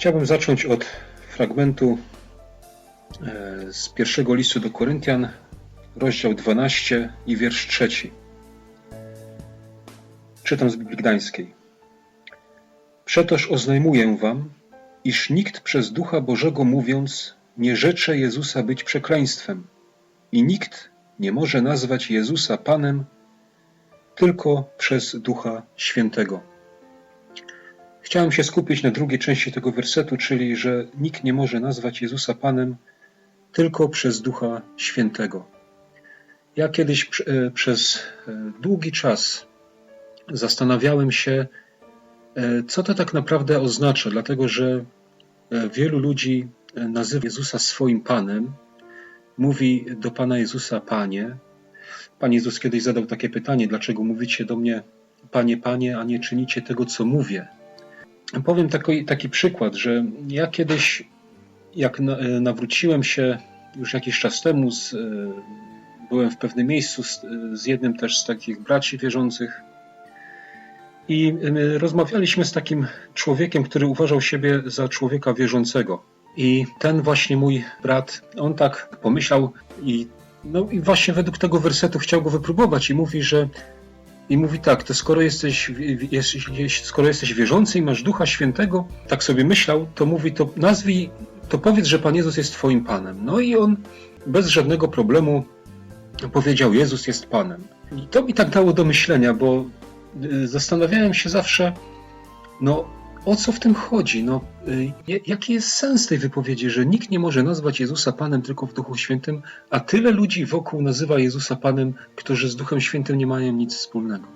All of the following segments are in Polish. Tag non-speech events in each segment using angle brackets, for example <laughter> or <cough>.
Chciałbym zacząć od fragmentu e, z pierwszego listu do Koryntian, rozdział 12 i wiersz 3. Czytam z Biblii Gdańskiej. Przetoż oznajmuję wam, iż nikt przez Ducha Bożego mówiąc nie rzecze Jezusa być przekleństwem i nikt nie może nazwać Jezusa Panem tylko przez Ducha Świętego. Chciałem się skupić na drugiej części tego wersetu, czyli że nikt nie może nazwać Jezusa Panem tylko przez Ducha Świętego. Ja kiedyś e, przez e, długi czas zastanawiałem się, e, co to tak naprawdę oznacza, dlatego że wielu ludzi nazywa Jezusa swoim Panem, mówi do Pana Jezusa Panie. Pan Jezus kiedyś zadał takie pytanie: Dlaczego mówicie do mnie Panie, Panie, a nie czynicie tego, co mówię? Powiem taki, taki przykład, że ja kiedyś, jak nawróciłem się już jakiś czas temu, z, byłem w pewnym miejscu z, z jednym też z takich braci wierzących i rozmawialiśmy z takim człowiekiem, który uważał siebie za człowieka wierzącego. I ten właśnie mój brat, on tak pomyślał i, no, i właśnie według tego wersetu chciał go wypróbować i mówi, że i mówi tak, to skoro jesteś, skoro jesteś wierzący i masz Ducha Świętego, tak sobie myślał, to mówi, to nazwij, to powiedz, że Pan Jezus jest Twoim Panem. No i on bez żadnego problemu powiedział, Jezus jest Panem. I to mi tak dało do myślenia, bo y, zastanawiałem się zawsze, no o co w tym chodzi? No, y, jaki jest sens tej wypowiedzi, że nikt nie może nazwać Jezusa Panem tylko w Duchu Świętym, a tyle ludzi wokół nazywa Jezusa Panem, którzy z Duchem Świętym nie mają nic wspólnego?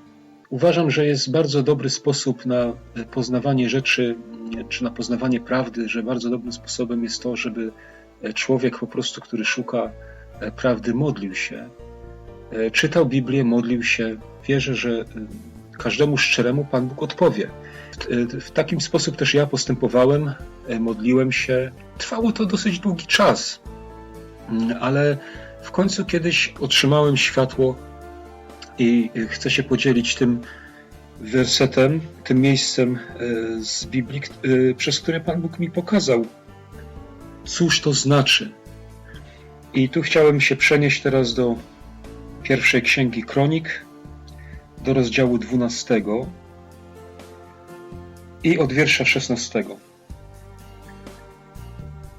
Uważam, że jest bardzo dobry sposób na poznawanie rzeczy, czy na poznawanie prawdy, że bardzo dobrym sposobem jest to, żeby człowiek po prostu, który szuka prawdy, modlił się, czytał Biblię, modlił się. Wierzę, że każdemu szczeremu Pan Bóg odpowie. W takim sposób też ja postępowałem, e, modliłem się. Trwało to dosyć długi czas, mm, ale w końcu kiedyś otrzymałem światło i chcę się podzielić tym wersetem, tym miejscem e, z Biblii, e, przez które Pan Bóg mi pokazał, cóż to znaczy. I tu chciałem się przenieść teraz do pierwszej księgi Kronik, do rozdziału 12 i od wiersza 16.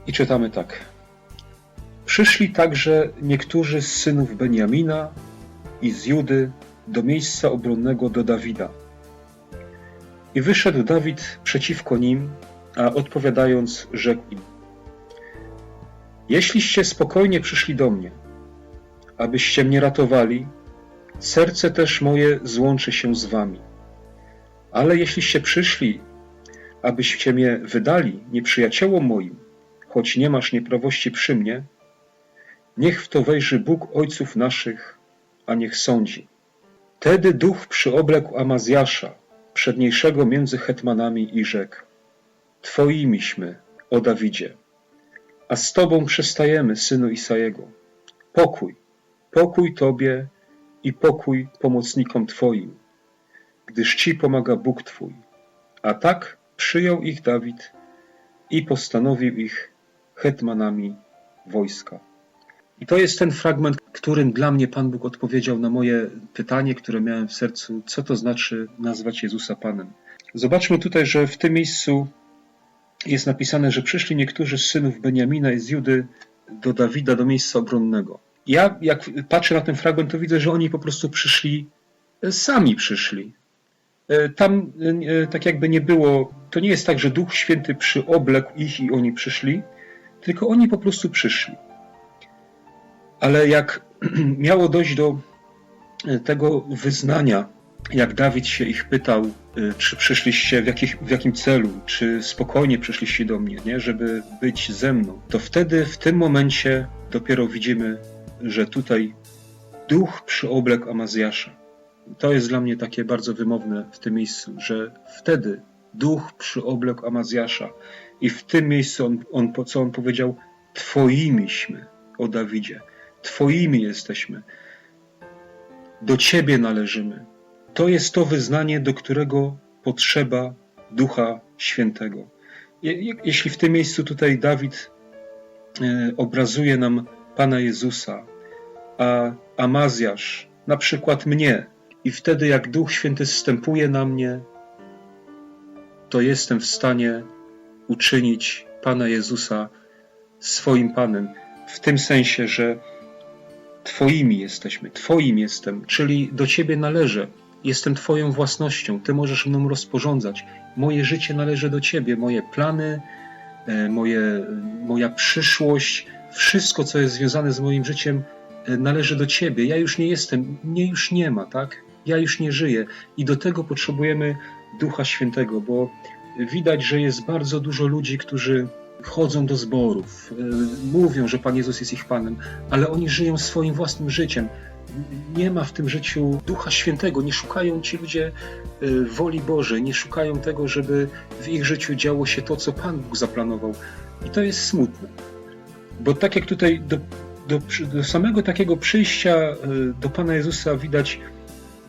I czytamy tak. Przyszli także niektórzy z synów Beniamina i z Judy do miejsca obronnego do Dawida. I wyszedł Dawid przeciwko nim, a odpowiadając, rzekł im: Jeśliście spokojnie przyszli do mnie, abyście mnie ratowali, serce też moje złączy się z wami. Ale jeśliście przyszli, abyście mnie wydali nieprzyjaciołom moim, choć nie masz nieprawości przy mnie, niech w to wejrzy Bóg ojców naszych, a niech sądzi. Tedy duch przyoblekł Amazjasza, przedniejszego między hetmanami i rzekł. Twoimiśmy, o Dawidzie, a z Tobą przestajemy, synu Isajego. Pokój, pokój Tobie i pokój pomocnikom Twoim, gdyż Ci pomaga Bóg Twój. A tak przyjął ich Dawid i postanowił ich hetmanami wojska. I to jest ten fragment, którym dla mnie Pan Bóg odpowiedział na moje pytanie, które miałem w sercu, co to znaczy nazwać Jezusa Panem. Zobaczmy tutaj, że w tym miejscu jest napisane, że przyszli niektórzy z synów Beniamina i z Judy do Dawida, do miejsca obronnego. Ja, jak patrzę na ten fragment, to widzę, że oni po prostu przyszli, sami przyszli. E, tam e, tak jakby nie było, to nie jest tak, że Duch Święty przyoblekł ich i oni przyszli, tylko oni po prostu przyszli. Ale jak <clears throat> miało dojść do e, tego wyznania, jak Dawid się ich pytał, czy przyszliście, w, jakich, w jakim celu, czy spokojnie przyszliście do mnie, nie, żeby być ze mną, to wtedy, w tym momencie dopiero widzimy, że tutaj duch przyoblekł Amazjasza. To jest dla mnie takie bardzo wymowne w tym miejscu, że wtedy duch przyoblekł Amazjasza i w tym miejscu on, on, co on powiedział, Twoimiśmy, o Dawidzie, Twoimi jesteśmy, do Ciebie należymy. To jest to wyznanie, do którego potrzeba Ducha Świętego. je, je, jeśli w tym miejscu tutaj Dawid e, obrazuje nam Pana Jezusa, a Amazjasz na przykład mnie, i wtedy jak Duch Święty zstępuje na mnie, to jestem w stanie uczynić Pana Jezusa swoim Panem, w tym sensie, że Twoimi jesteśmy, Twoim jestem, czyli do Ciebie należę. Jestem Twoją własnością, Ty możesz mną rozporządzać. Moje życie należy do Ciebie, moje plany, e, moje, moja przyszłość, wszystko, co jest związane z moim życiem, należy do Ciebie. Ja już nie jestem, mnie już nie ma, tak? Ja już nie żyję i do tego potrzebujemy Ducha Świętego, bo widać, że jest bardzo dużo ludzi, którzy chodzą do zborów, y, mówią, że Pan Jezus jest ich Panem, ale oni żyją swoim własnym życiem. Nie ma w tym życiu Ducha Świętego, nie szukają ci ludzie y, woli Bożej, nie szukają tego, żeby w ich życiu działo się to, co Pan Bóg zaplanował. I to jest smutne. Bo tak jak tutaj do, do, do samego takiego przyjścia y, do Pana Jezusa widać,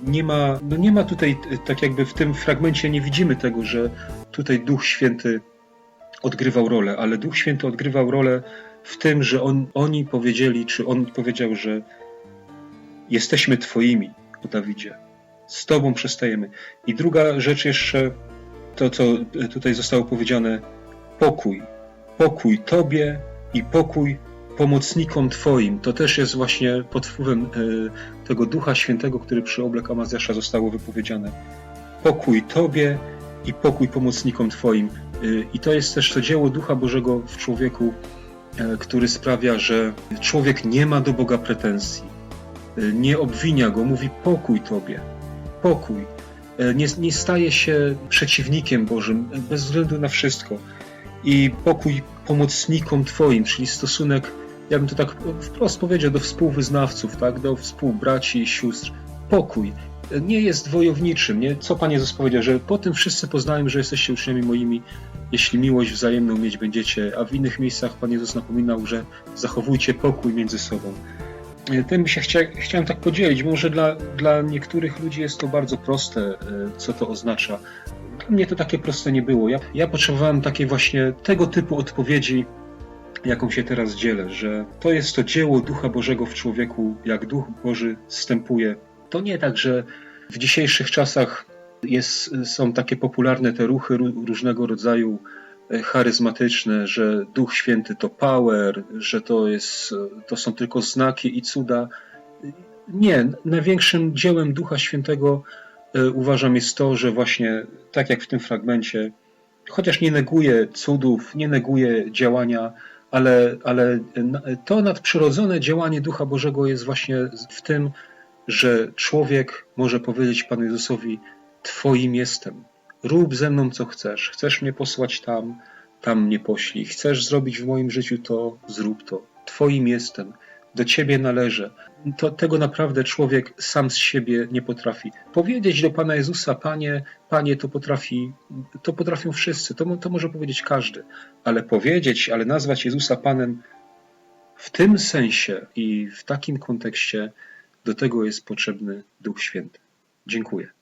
nie ma, no nie ma tutaj, tak jakby w tym fragmencie nie widzimy tego, że tutaj Duch Święty odgrywał rolę, ale Duch Święty odgrywał rolę w tym, że on, oni powiedzieli, czy on powiedział, że jesteśmy Twoimi, o Dawidzie. Z Tobą przestajemy. I druga rzecz jeszcze, to co tutaj zostało powiedziane, pokój. Pokój Tobie i pokój pomocnikom Twoim. To też jest właśnie pod wpływem e, tego Ducha Świętego, który przy oblek Amazjasza zostało wypowiedziane. Pokój Tobie i pokój pomocnikom Twoim. E, I to jest też to dzieło Ducha Bożego w człowieku, e, który sprawia, że człowiek nie ma do Boga pretensji. Nie obwinia go, mówi pokój Tobie, pokój. Nie, nie staje się przeciwnikiem Bożym bez względu na wszystko. I pokój pomocnikom Twoim, czyli stosunek ja bym to tak wprost powiedział, do współwyznawców, tak, do współbraci i sióstr. Pokój nie jest wojowniczym, nie? Co Pan Jezus powiedział, że po tym wszyscy poznają, że jesteście uczniami moimi, jeśli miłość wzajemną mieć będziecie, a w innych miejscach Pan Jezus napominał, że zachowujcie pokój między sobą. Tym się chcia, chciałem tak podzielić. Może dla, dla niektórych ludzi jest to bardzo proste, e, co to oznacza. Dla mnie to takie proste nie było. Ja, ja potrzebowałem takiej właśnie tego typu odpowiedzi, jaką się teraz dzielę, że to jest to dzieło Ducha Bożego w człowieku, jak Duch Boży wstępuje. To nie tak, że w dzisiejszych czasach jest, są takie popularne te ruchy różnego rodzaju e, charyzmatyczne, że Duch Święty to power, że to, jest, to są tylko znaki i cuda. Nie, największym dziełem Ducha Świętego e, uważam jest to, że właśnie tak jak w tym fragmencie, chociaż nie neguje cudów, nie neguje działania ale, ale to nadprzyrodzone działanie Ducha Bożego jest właśnie w tym, że człowiek może powiedzieć Panu Jezusowi: Twoim jestem. Rób ze mną co chcesz. Chcesz mnie posłać tam, tam mnie poślij. Chcesz zrobić w moim życiu to, zrób to. Twoim jestem do Ciebie należę. To, tego naprawdę człowiek sam z siebie nie potrafi. Powiedzieć do Pana Jezusa, Panie, Panie, to potrafi, to potrafią wszyscy, to, to może powiedzieć każdy, ale powiedzieć, ale nazwać Jezusa Panem w tym sensie i w takim kontekście, do tego jest potrzebny Duch Święty. Dziękuję.